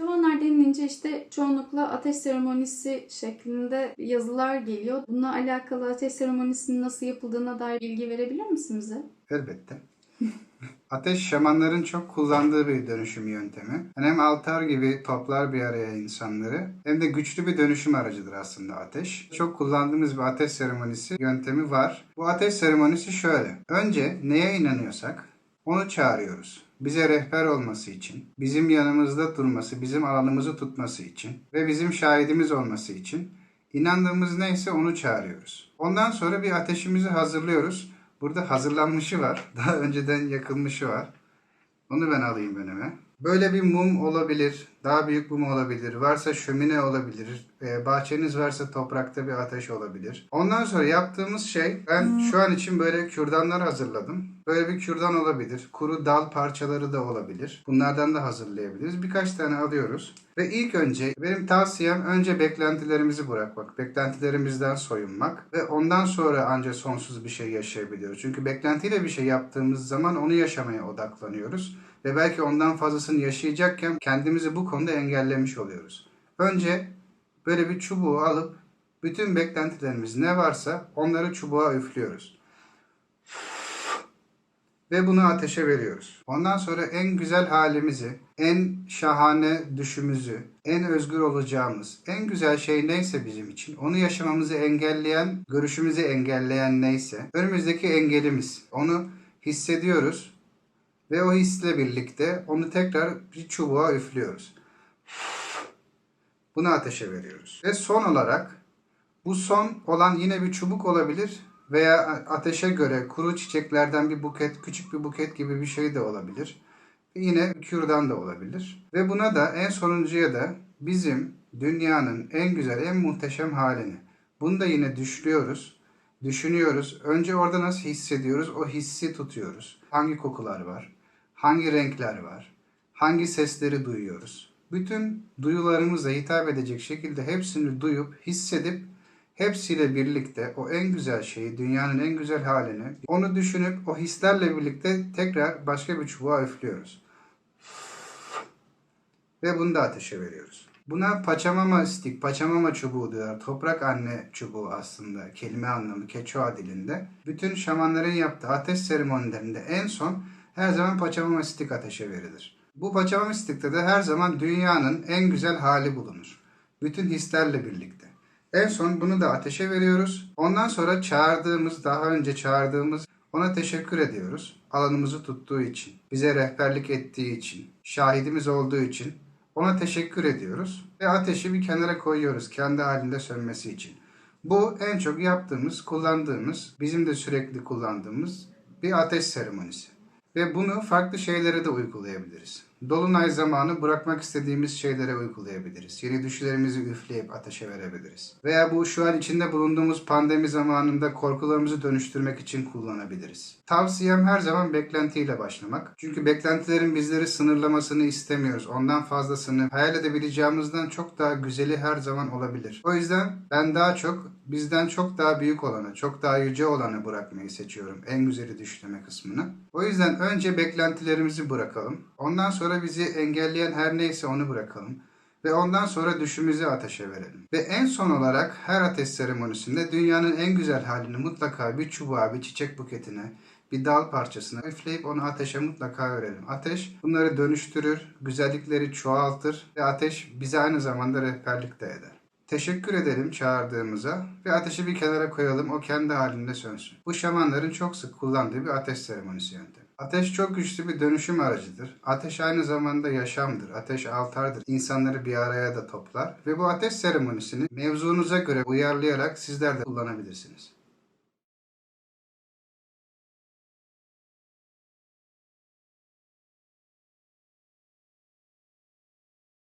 Şamanlar denilince işte çoğunlukla ateş seremonisi şeklinde yazılar geliyor. Bununla alakalı ateş seremonisinin nasıl yapıldığına dair bilgi verebilir misin bize? Elbette. Ateş şamanların çok kullandığı bir dönüşüm yöntemi. Hem altar gibi toplar bir araya insanları hem de güçlü bir dönüşüm aracıdır aslında ateş. Çok kullandığımız bir ateş seremonisi yöntemi var. Bu ateş seremonisi şöyle. Önce neye inanıyorsak onu çağırıyoruz. Bize rehber olması için, bizim yanımızda durması, bizim alanımızı tutması için ve bizim şahidimiz olması için inandığımız neyse onu çağırıyoruz. Ondan sonra bir ateşimizi hazırlıyoruz. Burada hazırlanmışı var. Daha önceden yakılmışı var. Onu ben alayım önüme. Böyle bir mum olabilir. Daha büyük mum olabilir. Varsa şömine olabilir. Ee, bahçeniz varsa toprakta bir ateş olabilir. Ondan sonra yaptığımız şey ben şu an için böyle kürdanlar hazırladım. Böyle bir kürdan olabilir. Kuru dal parçaları da olabilir. Bunlardan da hazırlayabiliriz. Birkaç tane alıyoruz. Ve ilk önce benim tavsiyem önce beklentilerimizi bırakmak. Beklentilerimizden soyunmak. Ve ondan sonra ancak sonsuz bir şey yaşayabiliyoruz. Çünkü beklentiyle bir şey yaptığımız zaman onu yaşamaya odaklanıyoruz. Ve belki ondan fazlasını yaşayacakken kendimizi bu konuda engellemiş oluyoruz. Önce böyle bir çubuğu alıp bütün beklentilerimiz ne varsa onları çubuğa üflüyoruz. Ve bunu ateşe veriyoruz. Ondan sonra en güzel halimizi, en şahane düşümüzü, en özgür olacağımız, en güzel şey neyse bizim için, onu yaşamamızı engelleyen, görüşümüzü engelleyen neyse, önümüzdeki engelimiz, onu hissediyoruz ve o hisle birlikte onu tekrar bir çubuğa üflüyoruz. Bunu ateşe veriyoruz. Ve son olarak bu son olan yine bir çubuk olabilir veya ateşe göre kuru çiçeklerden bir buket, küçük bir buket gibi bir şey de olabilir. Yine kürdan da olabilir. Ve buna da en sonuncuya da bizim dünyanın en güzel, en muhteşem halini. Bunu da yine düşlüyoruz. Düşünüyoruz. Önce orada nasıl hissediyoruz? O hissi tutuyoruz. Hangi kokular var? Hangi renkler var? Hangi sesleri duyuyoruz? Bütün duyularımıza hitap edecek şekilde hepsini duyup, hissedip hepsiyle birlikte o en güzel şeyi, dünyanın en güzel halini, onu düşünüp o hislerle birlikte tekrar başka bir çubuğa üflüyoruz. Ve bunu da ateşe veriyoruz. Buna paçamama stik, paçamama çubuğu diyorlar. Toprak anne çubuğu aslında kelime anlamı Keçoğa dilinde. Bütün şamanların yaptığı ateş seremonilerinde en son her zaman paçamama stik ateşe verilir. Bu paçamama stikte de her zaman dünyanın en güzel hali bulunur. Bütün hislerle birlikte. En son bunu da ateşe veriyoruz. Ondan sonra çağırdığımız, daha önce çağırdığımız ona teşekkür ediyoruz. Alanımızı tuttuğu için, bize rehberlik ettiği için, şahidimiz olduğu için ona teşekkür ediyoruz. Ve ateşi bir kenara koyuyoruz kendi halinde sönmesi için. Bu en çok yaptığımız, kullandığımız, bizim de sürekli kullandığımız bir ateş seremonisi. Ve bunu farklı şeylere de uygulayabiliriz. Dolunay zamanı bırakmak istediğimiz şeylere uygulayabiliriz. Yeni düşlerimizi üfleyip ateşe verebiliriz. Veya bu şu an içinde bulunduğumuz pandemi zamanında korkularımızı dönüştürmek için kullanabiliriz. Tavsiyem her zaman beklentiyle başlamak. Çünkü beklentilerin bizleri sınırlamasını istemiyoruz. Ondan fazlasını hayal edebileceğimizden çok daha güzeli her zaman olabilir. O yüzden ben daha çok bizden çok daha büyük olanı, çok daha yüce olanı bırakmayı seçiyorum. En güzeli düşleme kısmını. O yüzden önce beklentilerimizi bırakalım. Ondan sonra bizi engelleyen her neyse onu bırakalım. Ve ondan sonra düşümüzü ateşe verelim. Ve en son olarak her ateş seremonisinde dünyanın en güzel halini mutlaka bir çubuğa, bir çiçek buketine, bir dal parçasına üfleyip onu ateşe mutlaka verelim. Ateş bunları dönüştürür, güzellikleri çoğaltır ve ateş bize aynı zamanda rehberlik de eder. Teşekkür edelim çağırdığımıza ve ateşi bir kenara koyalım o kendi halinde sönsün. Bu şamanların çok sık kullandığı bir ateş seremonisi yöntemi. Ateş çok güçlü bir dönüşüm aracıdır. Ateş aynı zamanda yaşamdır. Ateş altardır. İnsanları bir araya da toplar. Ve bu ateş seremonisini mevzunuza göre uyarlayarak sizler de kullanabilirsiniz.